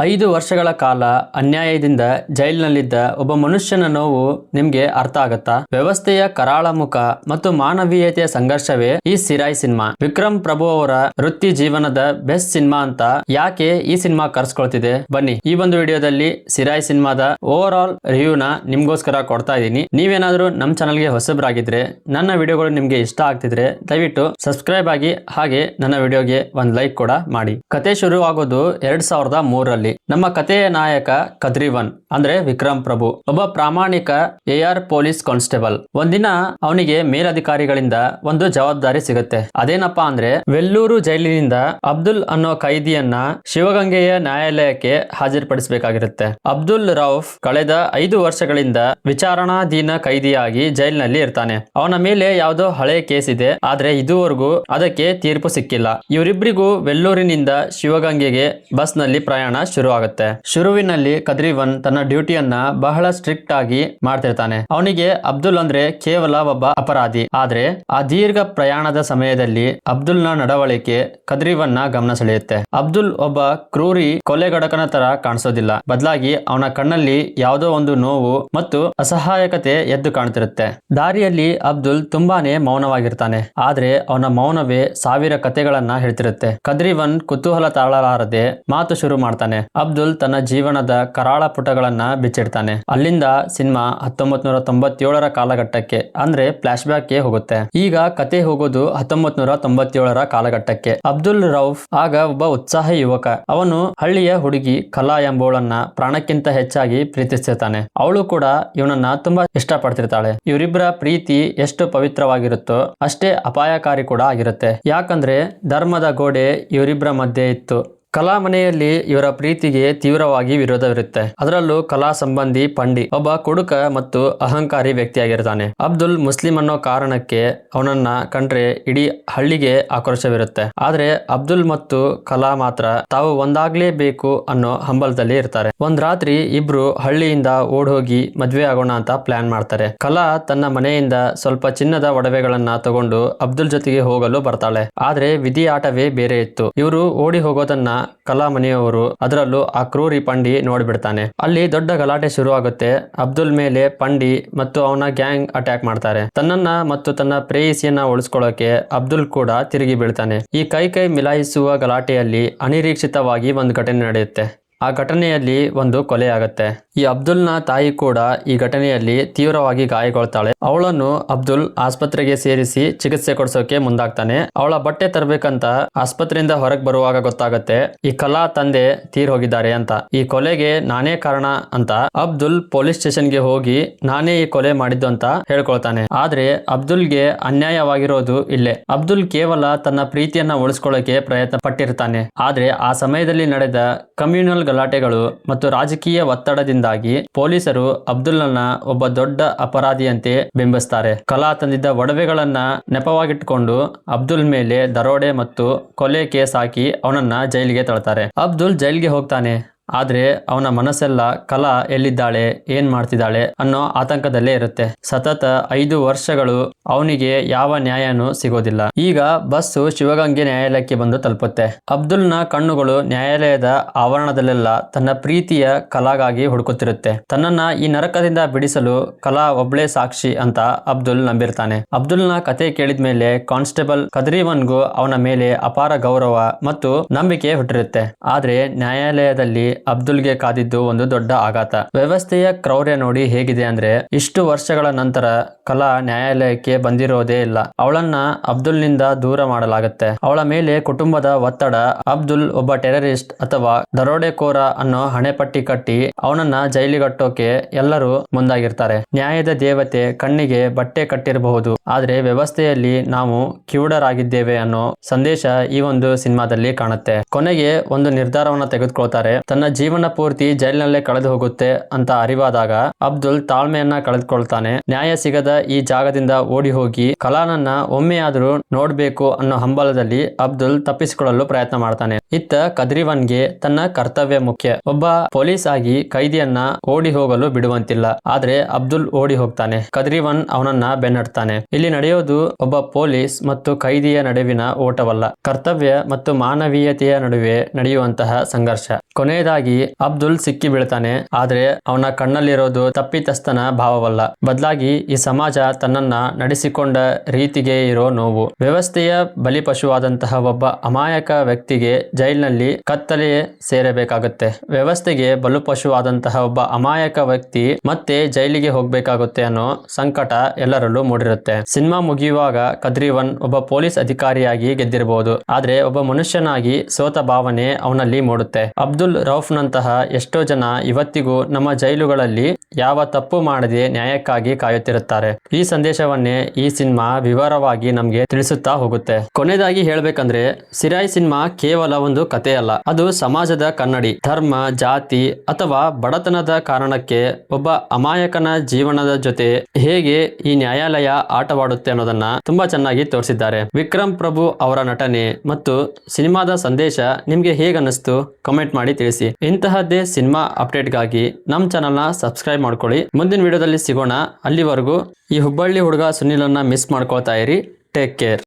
ಐದು ವರ್ಷಗಳ ಕಾಲ ಅನ್ಯಾಯದಿಂದ ಜೈಲಿನಲ್ಲಿದ್ದ ಒಬ್ಬ ಮನುಷ್ಯನ ನೋವು ನಿಮ್ಗೆ ಅರ್ಥ ಆಗತ್ತಾ? ವ್ಯವಸ್ಥೆಯ ಕರಾಳ ಮುಖ ಮತ್ತು ಮಾನವೀಯತೆಯ ಸಂಘರ್ಷವೇ ಈ ಸಿರಾಯ್ ಸಿನಿಮಾ. ವಿಕ್ರಮ್ ಪ್ರಭು ಅವರ ವೃತ್ತಿ ಜೀವನದ ಬೆಸ್ಟ್ ಸಿನಿಮಾ ಅಂತ ಯಾಕೆ ಈ ಸಿನಿಮಾ ಕರ್ಸ್ಕೊಳ್ತಿದೆ? ಬನ್ನಿ, ಈ ಒಂದು ವಿಡಿಯೋದಲ್ಲಿ ಸಿರಾಯ್ ಸಿನಿಮಾದ ಓವರ್ ಆಲ್ ರಿವ್ಯೂನ ನಿಮ್ಗೋಸ್ಕರ ಕೊಡ್ತಾ ಇದ್ದೀನಿ. ನೀವೇನಾದ್ರೂ ನಮ್ಮ ಚಾನಲ್ಗೆ ಹೊಸಬರಾಗಿದ್ರೆ, ನನ್ನ ವಿಡಿಯೋಗಳು ನಿಮ್ಗೆ ಇಷ್ಟ ಆಗ್ತಿದ್ರೆ ದಯವಿಟ್ಟು ಸಬ್ಸ್ಕ್ರೈಬ್ ಆಗಿ ಹಾಗೆ ನನ್ನ ವಿಡಿಯೋಗೆ ಒಂದ್ ಲೈಕ್ ಕೂಡ ಮಾಡಿ. ಕತೆ ಶುರು ಆಗೋದು ಎರಡ್ ಸಾವಿರದ ಮೂರರಲ್ಲಿ. ನಮ್ಮ ಕಥೆಯ ನಾಯಕ ಕದ್ರಿವನ್, ಅಂದ್ರೆ ವಿಕ್ರಮ್ ಪ್ರಭು, ಒಬ್ಬ ಪ್ರಾಮಾಣಿಕ ಎ ಆರ್ ಪೊಲೀಸ್ ಕಾನ್ಸ್ಟೇಬಲ್. ಒಂದಿನ ಅವನಿಗೆ ಮೇಲಧಿಕಾರಿಗಳಿಂದ ಒಂದು ಜವಾಬ್ದಾರಿ ಸಿಗುತ್ತೆ. ಅದೇನಪ್ಪಾ ಅಂದ್ರೆ, ವೆಲ್ಲೂರು ಜೈಲಿನಿಂದ ಅಬ್ದುಲ್ ಅನ್ನೋ ಕೈದಿಯನ್ನ ಶಿವಗಂಗೆಯ ನ್ಯಾಯಾಲಯಕ್ಕೆ ಹಾಜರುಪಡಿಸಬೇಕಾಗಿರುತ್ತೆ. ಅಬ್ದುಲ್ ರೌಫ್ ಕಳೆದ ಐದು ವರ್ಷಗಳಿಂದ ವಿಚಾರಣಾಧೀನ ಕೈದಿಯಾಗಿ ಜೈಲಿನಲ್ಲಿ ಇರ್ತಾನೆ. ಅವನ ಮೇಲೆ ಯಾವುದೋ ಹಳೆ ಕೇಸ್ ಇದೆ, ಆದ್ರೆ ಇದುವರೆಗೂ ಅದಕ್ಕೆ ತೀರ್ಪು ಸಿಕ್ಕಿಲ್ಲ. ಇವರಿಬ್ಬರಿಗೂ ವೆಲ್ಲೂರಿನಿಂದ ಶಿವಗಂಗೆಗೆ ಬಸ್ನಲ್ಲಿ ಪ್ರಯಾಣ ಶುರು ಆಗುತ್ತೆ ಶುರುವಿನಲ್ಲಿ ಕದ್ರಿವನ್ ತನ್ನ ಡ್ಯೂಟಿಯನ್ನ ಬಹಳ ಸ್ಟ್ರಿಕ್ಟ್ ಆಗಿ ಮಾಡ್ತಿರ್ತಾನೆ. ಅವನಿಗೆ ಅಬ್ದುಲ್ ಅಂದ್ರೆ ಕೇವಲ ಒಬ್ಬ ಅಪರಾಧಿ. ಆದ್ರೆ ಆ ದೀರ್ಘ ಪ್ರಯಾಣದ ಸಮಯದಲ್ಲಿ ಅಬ್ದುಲ್ನ ನಡವಳಿಕೆ ಕದ್ರಿವನ್ನ ಗಮನ ಸೆಳೆಯುತ್ತೆ. ಅಬ್ದುಲ್ ಒಬ್ಬ ಕ್ರೂರಿ ಕೊಲೆಗಡಕನ ತರ ಕಾಣಿಸೋದಿಲ್ಲ. ಬದಲಾಗಿ ಅವನ ಕಣ್ಣಲ್ಲಿ ಯಾವುದೋ ಒಂದು ನೋವು ಮತ್ತು ಅಸಹಾಯಕತೆ ಎದ್ದು ಕಾಣ್ತಿರುತ್ತೆ. ದಾರಿಯಲ್ಲಿ ಅಬ್ದುಲ್ ತುಂಬಾನೇ ಮೌನವಾಗಿರ್ತಾನೆ. ಆದ್ರೆ ಅವನ ಮೌನವೇ ಸಾವಿರ ಕಥೆಗಳನ್ನ ಹೇಳ್ತಿರುತ್ತೆ. ಕದ್ರಿವನ್ ಕುತೂಹಲ ತಾಳಲಾರದೆ ಮಾತು ಶುರು ಮಾಡ್ತಾನೆ. ಅಬ್ದುಲ್ ತನ್ನ ಜೀವನದ ಕರಾಳ ಪುಟಗಳನ್ನ ಬಿಚ್ಚಿಡ್ತಾನೆ. ಅಲ್ಲಿಂದ ಸಿನಿಮಾ ಹತ್ತೊಂಬತ್ ನೂರ ತೊಂಬತ್ತೇಳರ ಕಾಲಘಟ್ಟಕ್ಕೆ, ಅಂದ್ರೆ ಫ್ಲಾಶ್ ಬ್ಯಾಕ್ ಹೋಗುತ್ತೆ. ಈಗ ಕತೆ ಹೋಗೋದು ಹತ್ತೊಂಬತ್ ನೂರ ತೊಂಬತ್ತೇಳರ ಕಾಲಘಟ್ಟಕ್ಕೆ. ಅಬ್ದುಲ್ ರೌಫ್ ಆಗ ಒಬ್ಬ ಉತ್ಸಾಹಿ ಯುವಕ. ಅವನು ಹಳ್ಳಿಯ ಹುಡುಗಿ ಕಲಾ ಎಂಬುವಳನ್ನ ಪ್ರಾಣಕ್ಕಿಂತ ಹೆಚ್ಚಾಗಿ ಪ್ರೀತಿಸ್ತಿರ್ತಾನೆ. ಅವಳು ಕೂಡ ಇವನನ್ನ ತುಂಬಾ ಇಷ್ಟ ಪಡ್ತಿರ್ತಾಳೆ ಇವರಿಬ್ಬರ ಪ್ರೀತಿ ಎಷ್ಟು ಪವಿತ್ರವಾಗಿರುತ್ತೋ ಅಷ್ಟೇ ಅಪಾಯಕಾರಿ ಕೂಡ ಆಗಿರುತ್ತೆ. ಯಾಕಂದ್ರೆ ಧರ್ಮದ ಗೋಡೆ ಇವರಿಬ್ಬರ ಮಧ್ಯೆ ಇತ್ತು. ಕಲಾ ಮನೆಯಲ್ಲಿ ಇವರ ಪ್ರೀತಿಗೆ ತೀವ್ರವಾಗಿ ವಿರೋಧವಿರುತ್ತೆ. ಅದರಲ್ಲೂ ಕಲಾ ಸಂಬಂಧಿ ಪಂಡಿ ಒಬ್ಬ ಕುಡುಕ ಮತ್ತು ಅಹಂಕಾರಿ ವ್ಯಕ್ತಿಯಾಗಿರ್ತಾನೆ. ಅಬ್ದುಲ್ ಮುಸ್ಲಿಂ ಅನ್ನೋ ಕಾರಣಕ್ಕೆ ಅವನನ್ನ ಕಂಡ್ರೆ ಇಡೀ ಹಳ್ಳಿಗೆ ಆಕ್ರೋಶವಿರುತ್ತೆ. ಆದ್ರೆ ಅಬ್ದುಲ್ ಮತ್ತು ಕಲಾ ಮಾತ್ರ ತಾವು ಒಂದಾಗ್ಲೇಬೇಕು ಅನ್ನೋ ಹಂಬಲದಲ್ಲಿ ಇರ್ತಾರೆ. ಒಂದ್ ರಾತ್ರಿ ಇಬ್ರು ಹಳ್ಳಿಯಿಂದ ಓಡೋಗಿ ಮದ್ವೆ ಆಗೋಣ ಅಂತ ಪ್ಲಾನ್ ಮಾಡ್ತಾರೆ. ಕಲಾ ತನ್ನ ಮನೆಯಿಂದ ಸ್ವಲ್ಪ ಚಿನ್ನದ ಒಡವೆಗಳನ್ನ ತಗೊಂಡು ಅಬ್ದುಲ್ ಜೊತೆಗೆ ಹೋಗಲು ಬರ್ತಾಳೆ. ಆದ್ರೆ ವಿಧಿ ಆಟವೇ ಬೇರೆ ಇತ್ತು. ಇವರು ಓಡಿ ಹೋಗೋದನ್ನ ಕಲಾ ಮನೆಯವರು ಅದರಲ್ಲೂ ಆ ಕ್ರೂರಿ ಪಂಡಿ ನೋಡ್ಬಿಡ್ತಾನೆ. ಅಲ್ಲಿ ದೊಡ್ಡ ಗಲಾಟೆ ಶುರು ಆಗುತ್ತೆ ಅಬ್ದುಲ್ ಮೇಲೆ ಪಂಡಿ ಮತ್ತು ಅವನ ಗ್ಯಾಂಗ್ ಅಟ್ಯಾಕ್ ಮಾಡ್ತಾರೆ. ತನ್ನನ್ನ ಮತ್ತು ತನ್ನ ಪ್ರೇಯಸಿಯನ್ನ ಉಳಿಸ್ಕೊಳ್ಳೋಕೆ ಅಬ್ದುಲ್ ಕೂಡ ತಿರುಗಿ ಬೀಳ್ತಾನೆ. ಈ ಕೈ ಕೈ ಮಿಲಾಯಿಸುವ ಗಲಾಟೆಯಲ್ಲಿ ಅನಿರೀಕ್ಷಿತವಾಗಿ ಒಂದು ಘಟನೆ ನಡೆಯುತ್ತೆ. ಆ ಘಟನೆಯಲ್ಲಿ ಒಂದು ಕೊಲೆ ಆಗುತ್ತೆ. ಈ ಅಬ್ದುಲ್ನ ತಾಯಿ ಕೂಡ ಈ ಘಟನೆಯಲ್ಲಿ ತೀವ್ರವಾಗಿ ಗಾಯಗೊಳ್ತಾಳೆ. ಅವಳನ್ನು ಅಬ್ದುಲ್ ಆಸ್ಪತ್ರೆಗೆ ಸೇರಿಸಿ ಚಿಕಿತ್ಸೆ ಕೊಡಿಸೋಕೆ ಮುಂದಾಗ್ತಾನೆ. ಅವಳ ಬಟ್ಟೆ ತರಬೇಕಂತ ಆಸ್ಪತ್ರೆಯಿಂದ ಹೊರಗೆ ಬರುವಾಗ ಗೊತ್ತಾಗತ್ತೆ, ಈ ಕಲಾ ತಂದೆ ತೀರ್ ಹೋಗಿದ್ದಾರೆ ಅಂತ. ಈ ಕೊಲೆಗೆ ನಾನೇ ಕಾರಣ ಅಂತ ಅಬ್ದುಲ್ ಪೊಲೀಸ್ ಸ್ಟೇಷನ್ಗೆ ಹೋಗಿ ನಾನೇ ಈ ಕೊಲೆ ಮಾಡಿದ್ದು ಅಂತ ಹೇಳ್ಕೊಳ್ತಾನೆ. ಆದ್ರೆ ಅಬ್ದುಲ್ಗೆ ಅನ್ಯಾಯವಾಗಿರೋದು ಇಲ್ಲೇ. ಅಬ್ದುಲ್ ಕೇವಲ ತನ್ನ ಪ್ರೀತಿಯನ್ನ ಉಳಿಸ್ಕೊಳ್ಳೋಕೆ ಪ್ರಯತ್ನ ಪಟ್ಟಿರ್ತಾನೆ. ಆದ್ರೆ ಆ ಸಮಯದಲ್ಲಿ ನಡೆದ ಕಮ್ಯುನಲ್ ಗಲಾಟೆಗಳು ಮತ್ತು ರಾಜಕೀಯ ಒತ್ತಡದಿಂದಾಗಿ ಪೊಲೀಸರು ಅಬ್ದುಲ್ನ ಒಬ್ಬ ದೊಡ್ಡ ಅಪರಾಧಿಯಂತೆ ಬಿಂಬಿಸ್ತಾರೆ. ಕಲಾ ತಂದಿದ್ದ ಒಡವೆಗಳನ್ನ ನೆಪವಾಗಿಟ್ಟುಕೊಂಡು ಅಬ್ದುಲ್ ಮೇಲೆ ದರೋಡೆ ಮತ್ತು ಕೊಲೆ ಕೇಸ್ ಹಾಕಿ ಅವನನ್ನ ಜೈಲಿಗೆ ತಳ್ತಾರೆ. ಅಬ್ದುಲ್ ಜೈಲ್ಗೆ ಹೋಗ್ತಾನೆ. ಆದ್ರೆ ಅವನ ಮನಸ್ಸೆಲ್ಲ, ಕಲಾ ಎಲ್ಲಿದ್ದಾಳೆ? ಏನ್ ಮಾಡ್ತಿದ್ದಾಳೆ? ಅನ್ನೋ ಆತಂಕದಲ್ಲೇ ಇರುತ್ತೆ. ಸತತ ಐದು ವರ್ಷಗಳು ಅವನಿಗೆ ಯಾವ ನ್ಯಾಯನೂ ಸಿಗೋದಿಲ್ಲ. ಈಗ ಬಸ್ಸು ಶಿವಗಂಗೆ ನ್ಯಾಯಾಲಯಕ್ಕೆ ಬಂದು ತಲುಪುತ್ತೆ. ಅಬ್ದುಲ್ನ ಕಣ್ಣುಗಳು ನ್ಯಾಯಾಲಯದ ಆವರಣದಲ್ಲೆಲ್ಲ ತನ್ನ ಪ್ರೀತಿಯ ಕಲಾಗಾಗಿ ಹುಡುಕುತ್ತಿರುತ್ತೆ. ತನ್ನನ್ನ ಈ ನರಕದಿಂದ ಬಿಡಿಸಲು ಕಲಾ ಒಬ್ಳೆ ಸಾಕ್ಷಿ ಅಂತ ಅಬ್ದುಲ್ ನಂಬಿರ್ತಾನೆ. ಅಬ್ದುಲ್ನ ಕತೆ ಕೇಳಿದ ಮೇಲೆ ಕಾನ್ಸ್ಟೇಬಲ್ ಕದ್ರಿವನ್ಗೂ ಅವನ ಮೇಲೆ ಅಪಾರ ಗೌರವ ಮತ್ತು ನಂಬಿಕೆ ಹುಟ್ಟಿರುತ್ತೆ. ಆದ್ರೆ ನ್ಯಾಯಾಲಯದಲ್ಲಿ ಅಬ್ದುಲ್ಗೆ ಕಾದಿದ್ದು ಒಂದು ದೊಡ್ಡ ಆಘಾತ. ವ್ಯವಸ್ಥೆಯ ಕ್ರೌರ್ಯ ನೋಡಿ ಹೇಗಿದೆ ಅಂದ್ರೆ ಇಷ್ಟು ವರ್ಷಗಳ ನಂತರ ಕಲಾ ನ್ಯಾಯಾಲಯಕ್ಕೆ ಬಂದಿರೋದೇ ಇಲ್ಲ. ಅವಳನ್ನ ಅಬ್ದುಲ್ನಿಂದ ದೂರ ಮಾಡಲಾಗುತ್ತೆ. ಅವಳ ಮೇಲೆ ಕುಟುಂಬದ ಒತ್ತಡ, ಅಬ್ದುಲ್ ಒಬ್ಬ ಟೆರರಿಸ್ಟ್ ಅಥವಾ ದರೋಡೆಕೋರ ಅನ್ನೋ ಹಣೆಪಟ್ಟಿ ಕಟ್ಟಿ ಅವನನ್ನ ಜೈಲಿಗಟ್ಟೋಕೆ ಎಲ್ಲರೂ ಮುಂದಾಗಿರ್ತಾರೆ. ನ್ಯಾಯದ ದೇವತೆ ಕಣ್ಣಿಗೆ ಬಟ್ಟೆ ಕಟ್ಟಿರಬಹುದು. ಆದ್ರೆ ವ್ಯವಸ್ಥೆಯಲ್ಲಿ ನಾವು ಕಿವುಡರಾಗಿದ್ದೇವೆ ಅನ್ನೋ ಸಂದೇಶ ಈ ಒಂದು ಸಿನಿಮಾದಲ್ಲಿ ಕಾಣುತ್ತೆ. ಕೊನೆಗೆ ಒಂದು ನಿರ್ಧಾರವನ್ನ ತೆಗೆದುಕೊಳ್ತಾರೆ. ತನ್ನ ಜೀವನ ಪೂರ್ತಿ ಜೈಲಿನಲ್ಲೇ ಕಳೆದು ಹೋಗುತ್ತೆ ಅಂತ ಅರಿವಾದಾಗ ಅಬ್ದುಲ್ ತಾಳ್ಮೆಯನ್ನ ಕಳೆದುಕೊಳ್ತಾನೆ. ನ್ಯಾಯ ಸಿಗದ ಈ ಜಾಗದಿಂದ ಓಡಿ ಹೋಗಿ ಕಲಾನನ್ನ ಒಮ್ಮೆಯಾದರೂ ನೋಡ್ಬೇಕು ಅನ್ನೋ ಹಂಬಲದಲ್ಲಿ ಅಬ್ದುಲ್ ತಪ್ಪಿಸಿಕೊಳ್ಳಲು ಪ್ರಯತ್ನ ಮಾಡ್ತಾನೆ. ಇತ್ತ ಕದ್ರಿವನ್ಗೆ ತನ್ನ ಕರ್ತವ್ಯ ಮುಖ್ಯ. ಒಬ್ಬ ಪೊಲೀಸ್ ಆಗಿ ಕೈದಿಯನ್ನ ಓಡಿ ಹೋಗಲು ಬಿಡುವಂತಿಲ್ಲ. ಆದ್ರೆ ಅಬ್ದುಲ್ ಓಡಿ ಹೋಗ್ತಾನೆ. ಕದ್ರಿವನ್ ಅವನನ್ನ ಬೆನ್ನಡ್ತಾನೆ. ಇಲ್ಲಿ ನಡೆಯೋದು ಒಬ್ಬ ಪೊಲೀಸ್ ಮತ್ತು ಕೈದಿಯ ನಡುವಿನ ಓಟವಲ್ಲ. ಕರ್ತವ್ಯ ಮತ್ತು ಮಾನವೀಯತೆಯ ನಡುವೆ ನಡೆಯುವಂತಹ ಸಂಘರ್ಷ. ಕೊನೆಯದಾಗಿ ಕೊನೆಯದಾಗಿ ಅಬ್ದುಲ್ ಸಿಕ್ಕಿ ಬೀಳ್ತಾನೆ. ಆದ್ರೆ ಅವನ ಕಣ್ಣಲ್ಲಿರೋದು ತಪ್ಪಿತಸ್ಥನ ಭಾವವಲ್ಲ. ಬದಲಾಗಿ ಈ ಸಮಾಜ ತನ್ನನ್ನ ನಡೆಸಿಕೊಂಡ ರೀತಿಗೆ ಇರೋ ನೋವು. ವ್ಯವಸ್ಥೆಯ ಬಲಿಪಶುವಾದಂತಹ ಒಬ್ಬ ಅಮಾಯಕ ವ್ಯಕ್ತಿಗೆ ಜೈಲಿನಲ್ಲಿ ಕತ್ತಲೆಯೇ ಸೇರಬೇಕಾಗುತ್ತೆ. ವ್ಯವಸ್ಥೆಗೆ ಬಲಿಪಶುವಾದಂತಹ ಒಬ್ಬ ಅಮಾಯಕ ವ್ಯಕ್ತಿ ಮತ್ತೆ ಜೈಲಿಗೆ ಹೋಗ್ಬೇಕಾಗುತ್ತೆ ಅನ್ನೋ ಸಂಕಟ ಎಲ್ಲರಲ್ಲೂ ಮೂಡಿರುತ್ತೆ. ಸಿನಿಮಾ ಮುಗಿಯುವಾಗ ಕದ್ರಿವನ್ ಒಬ್ಬ ಪೊಲೀಸ್ ಅಧಿಕಾರಿಯಾಗಿ ಗೆದ್ದಿರಬಹುದು ಆದ್ರೆ ಒಬ್ಬ ಮನುಷ್ಯನಾಗಿ ಸೋತ ಭಾವನೆ ಅವನಲ್ಲಿ ಮೂಡುತ್ತೆ. ಅಬ್ದುಲ್ ರೌಫ್ನಂತಹ ಎಷ್ಟೋ ಜನ ಇವತ್ತಿಗೂ ನಮ್ಮ ಜೈಲುಗಳಲ್ಲಿ ಯಾವ ತಪ್ಪು ಮಾಡದೆ ನ್ಯಾಯಕ್ಕಾಗಿ ಕಾಯುತ್ತಿರುತ್ತಾರೆ. ಈ ಸಂದೇಶವನ್ನೇ ಈ ಸಿನಿಮಾ ವಿವರವಾಗಿ ನಮ್ಗೆ ತಿಳಿಸುತ್ತಾ ಹೋಗುತ್ತೆ. ಕೊನೆಯದಾಗಿ ಹೇಳಬೇಕಂದ್ರೆ, ಸಿರಾಯ್ ಸಿನಿಮಾ ಕೇವಲ ಒಂದು ಕಥೆಯಲ್ಲ. ಅದು ಸಮಾಜದ ಕನ್ನಡಿ, ಧರ್ಮ, ಜಾತಿ ಅಥವಾ ಬಡತನದ ಕಾರಣಕ್ಕೆ ಒಬ್ಬ ಅಮಾಯಕನ ಜೀವನದ ಜೊತೆ ಹೇಗೆ ಈ ನ್ಯಾಯಾಲಯ ಆಟವಾಡುತ್ತೆ ಅನ್ನೋದನ್ನ ತುಂಬಾ ಚೆನ್ನಾಗಿ ತೋರಿಸಿದ್ದಾರೆ. ವಿಕ್ರಮ್ ಪ್ರಭು ಅವರ ನಟನೆ ಮತ್ತು ಸಿನಿಮಾದ ಸಂದೇಶ ನಿಮ್ಗೆ ಹೇಗನ್ನಿಸ್ತು? ಕಮೆಂಟ್ ಮಾಡಿ ತಿಳಿಸಿ. ಇಂತಹದ್ದೇ ಸಿನಿಮಾ ಅಪ್ಡೇಟ್ಗಾಗಿ ನಮ್ಮ ಚಾನಲ್ನ ಸಬ್ಸ್ಕ್ರೈಬ್ ಮಾಡ್ಕೊಳ್ಳಿ. ಮುಂದಿನ ವಿಡಿಯೋದಲ್ಲಿ ಸಿಗೋಣ. ಅಲ್ಲಿವರೆಗೂ ಈ ಹುಬ್ಬಳ್ಳಿ ಹುಡುಗ ಸುನಿಲನ್ನ ಮಿಸ್ ಮಾಡ್ಕೊಳ್ತಾ ಇರಿ. Take care